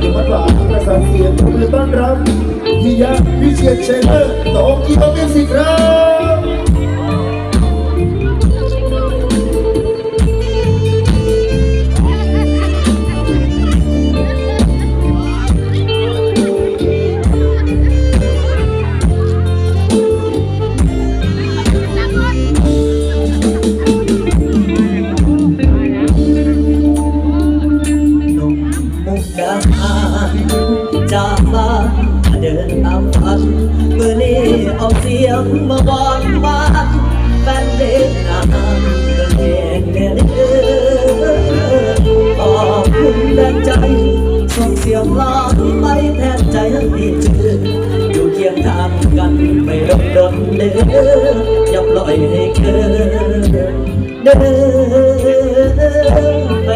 อยู่วัดว่าประสานเสียงผมเลยต้อนรับพี่ยาวิเชียรเชนเตอร์โตเกียวมิวสิกครับ ยงมาบอนบ้านแฟนเด็กนานเดินเดินเดินขอบคุณแรงใจส่งเสียงร้องไปแทนใจให้เจออยู่เคียงทางกันไม่รบดนเด้ออย่าปล่อยให้เกินเดินแฟ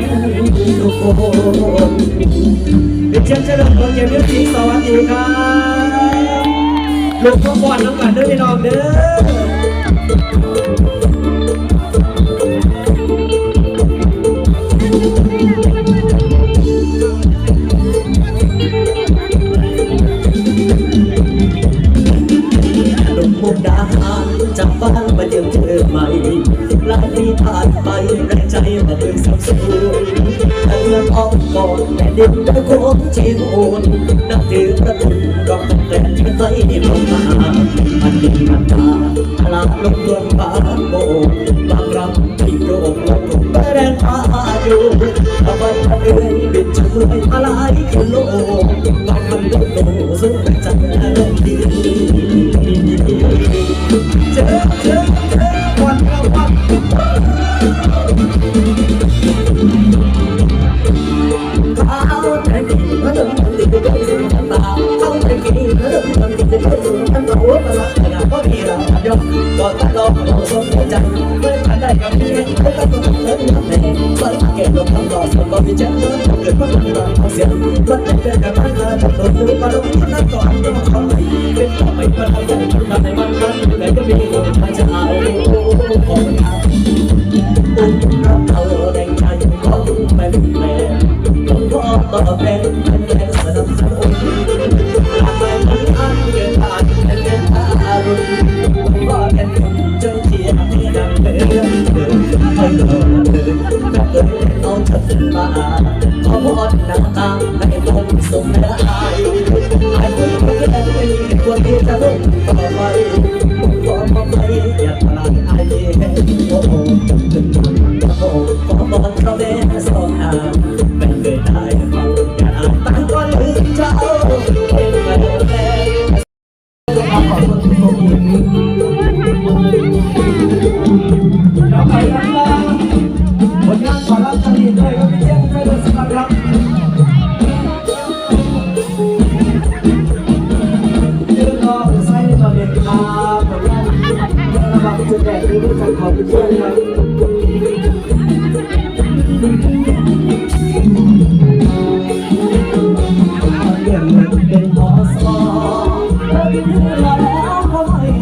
นทุกคนเดี๋ยวเชิญเฉลิมพลเกียรติยุทธีสวัสดีครับ ลูกพ่อบอลน้ำกันเด้อพี่น้องเด้อลงมุกดาหารจากบ้านมาเยี่ยมเธอใหม่หลายปีผ่านไปแรงใจมาเพิ่งสับสนแต่เงินออกก่อนแต่ดินได้โค้งชีวนนับถือประทุนร องแต่ไม่เคยลงมาอันดินมันตาพลาดลงดวงฟ้าโบบางรำที่โปร่งลงไปแรงพาอยู่ตะวันเรือยบินช่วยอะไรกิโล แดงที่รู้จักขอบคุณด้วยครับเรื่องมันเป็นพอสอเธอที่เธอ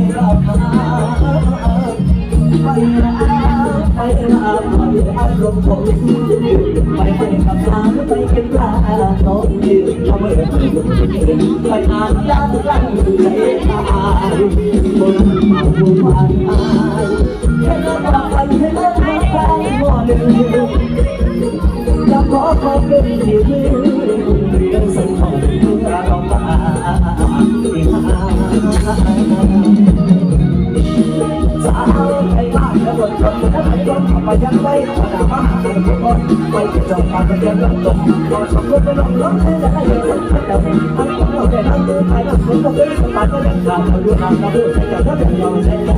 ไทยรถขับมายังไว้ขนามาหาทุกคนไปจอดปากกันเดียวตกก็สมควรจะลงให้ได้เลยสักแต่ทั้งของเราได้ทั้งเดินไทยทั้งคนก็เป็นสปาร์ก็ยังขาดเราดูทางเราดูใช้แต่ถ้าเป็นเราใช้ได้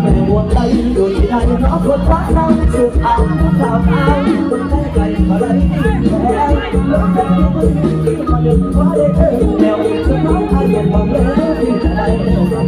แม่หัวใจอยู่ที่ใดเพราะคนรักเราสุดเอาข่าวเอาคนใจไกลอะไรแล้วลงจากที่มือที่มาดึงว่าได้เออแล้วสุดท้ายอายังบอกเลยจะได้เร็วมาถึงมาเมื่อรับกับตาเราแค่ผ่านที่นั่นที่จะต้องเกิดใจให้เธอดูมาเป็นหนึ่งจะรู้ว่าเขาเป็นสตาร์อยากให้เธอวันท้ามาแฟนถ้ามาแก่คุณค่าแสนสุดท้ายเลยเอก่อนก่อนก่น้ำตาลงอ่อนกำลังย้อนก่อนยังเย็นจะใส่แล้วตาย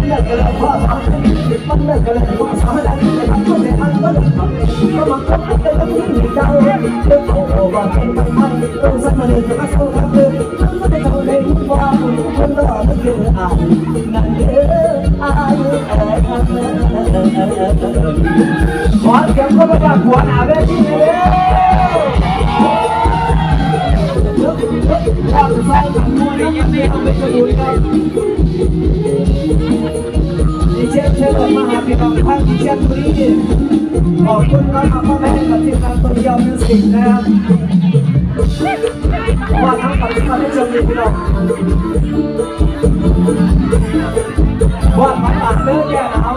ม่ตายยังเป็นผู้บ้าจะจำเป็นก็ใจหายละที่กับเล่นเป็นเพราะเราไม่รักทำแบบทำที่เอ็นที่เอ็นที่ใส่ร้องกับเล่นทำเป็นเรายังเมามันเลิกกันแล้วพ่อสอนมันเลิกกันแล้วพ่อสอนแล้วแต่ก็แต่มันก็เลิกทำก็มันก็ไม่ได้ต้องมีใจเลิกเอาว่าเป็นทำไมต้องสักมันจะมาสู้กับเธอมันไม่ได้ทำเลยว่าคนรอไม่เจออ่านนั่นเด้ออายขอเสียงก็มาจากหัวหน้าเวทีเลย ดูเลยดิเชฟเชิญมาหาพี่น้องท่านดิเชฟบุรีขอบคุณมากครับพ่อแม่กับทีมงานตัวเดียวมิวสิกนะครับว่าทั้งปัจจุบันให้ชมดีพี่น้องว่าทั้งหลังเลิกแก่หนาว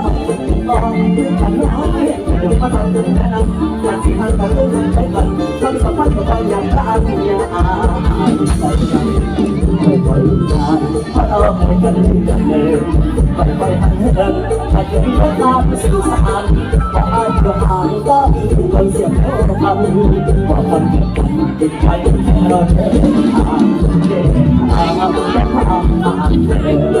สองเราในปันเป็นแค่ความรู้นั้นในวันที่ไกลห่างตาสัญญาว่าจะนั่งซ้ำบากทำอะไรไปหลังทางดีกาเมื่อไปห่างกันใจคนเปลี่ยนเราเป็นหนาวอะไรแล้วคำสัญญามันดังน้ำแม่ลมตอนเมื่อผมไปอยู่ในลำที่จะได้บอกว่าเขาทำในลำที่จะได้บอกคือฉันเรื่องเดี๋ยวมาทำถึงแนะนจากที่ทางการเรื่องไปก่อนทำสัมพันธ์กับเราอยากอย่าอาใส่ใจไม่ปล่อยใจพราะเราไม่กันกันเลยไปไปหันเดินถ้าเกิดว่าตาเป็นสื่อสารว่าอาจจะหายก็มีคนเสียงเขาทำว่าคนเดียวกันติดใจเราเดินทางเดินทางภาษาใจตาตายังคงฝากคู่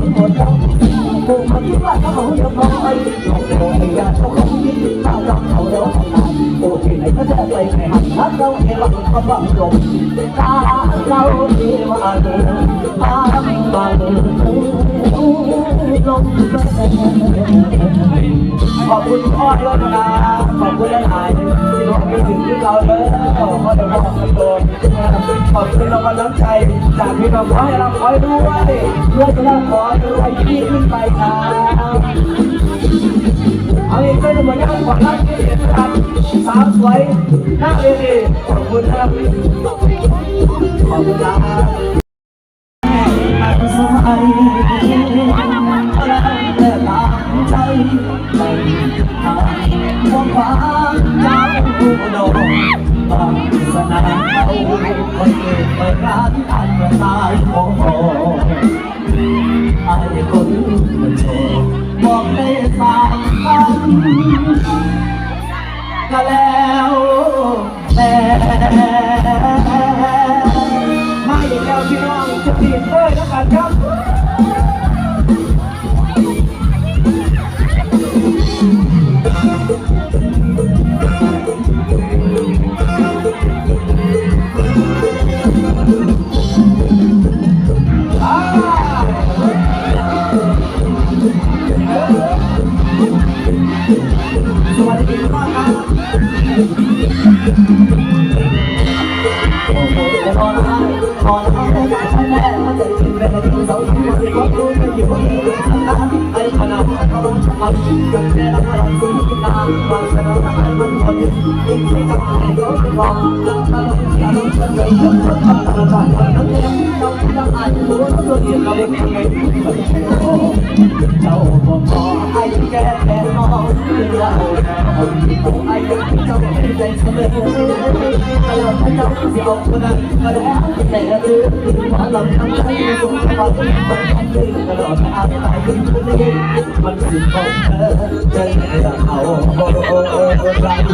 คิดถ้าเราเขาเราทำงานโอ้ที่ไหนก็จะไปแข่งหักเราเอวังก็บังล ขอบคุณพ่อด้วยนะขอบคุณหลายที่รวมไปถึงที่เราเลยขอขอเดี๋ยวบอกกันตัวขอบคุณเรากำลังใจจากพี่น้องขอให้เราคอยด้วยเพื่อจะได้ขอด้วยที่ขึ้นไปครับเอาอีกเป็นเหมือนกันขอรับที่เห็นครับสาวสวยหน้าเวทีขอบคุณครับขอบคุณครับ ไม่ายความหวังจากผู้โดนบางสนามเอาคนเกิดเปิดร้านอันตายโอ้โหไอ้คนมันโชว์บอกได้ตามกันก็แล้วแต่มาอีกแล้วพี่น้องจะตีเต้ยแล้วกันครับ เมันสิบโมงเธองการให้ใครมาเจอแต่ต้องการให้ใครมาเขาโองการให้โอ้โอ้โอ้ใครมาเห็นเราเพราะเราไม่ต้องการให้ใครมาเห็นเราเพราะเราไม่ต้องการให้ใครมาเห็นเราเพราะเราไม่ต้องการให้ใครมาเห็นเราเพราะเราไม่ต้องการให้ใครมาเห็นเราเพราะเราไม่ต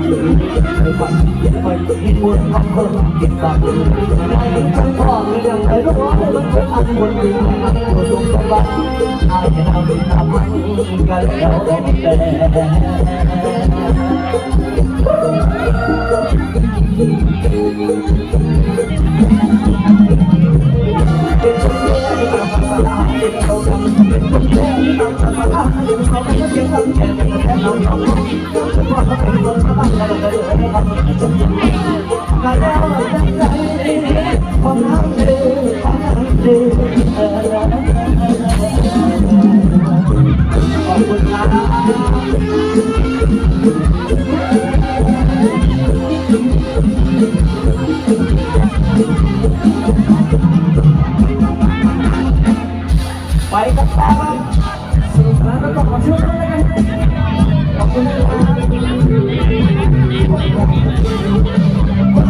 muốn học hơn tiền bạc đừng ai đứng trong phòng đừng thấy lúc đó lúc thấy ăn muốn đừng mùa xuân trong bát ai nhà nào đừng làm mắt đừng gà léo đến bề Thank you. ไปกันต่อสี่ครั้งแล้วก็ขอช่วยกันชมกันขอบคุณครับ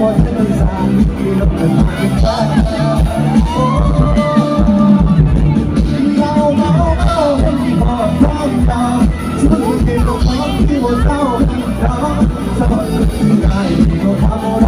我这个山里人不简单，老高高山的光照，春天的花替我照料，草原的奶给我喝饱。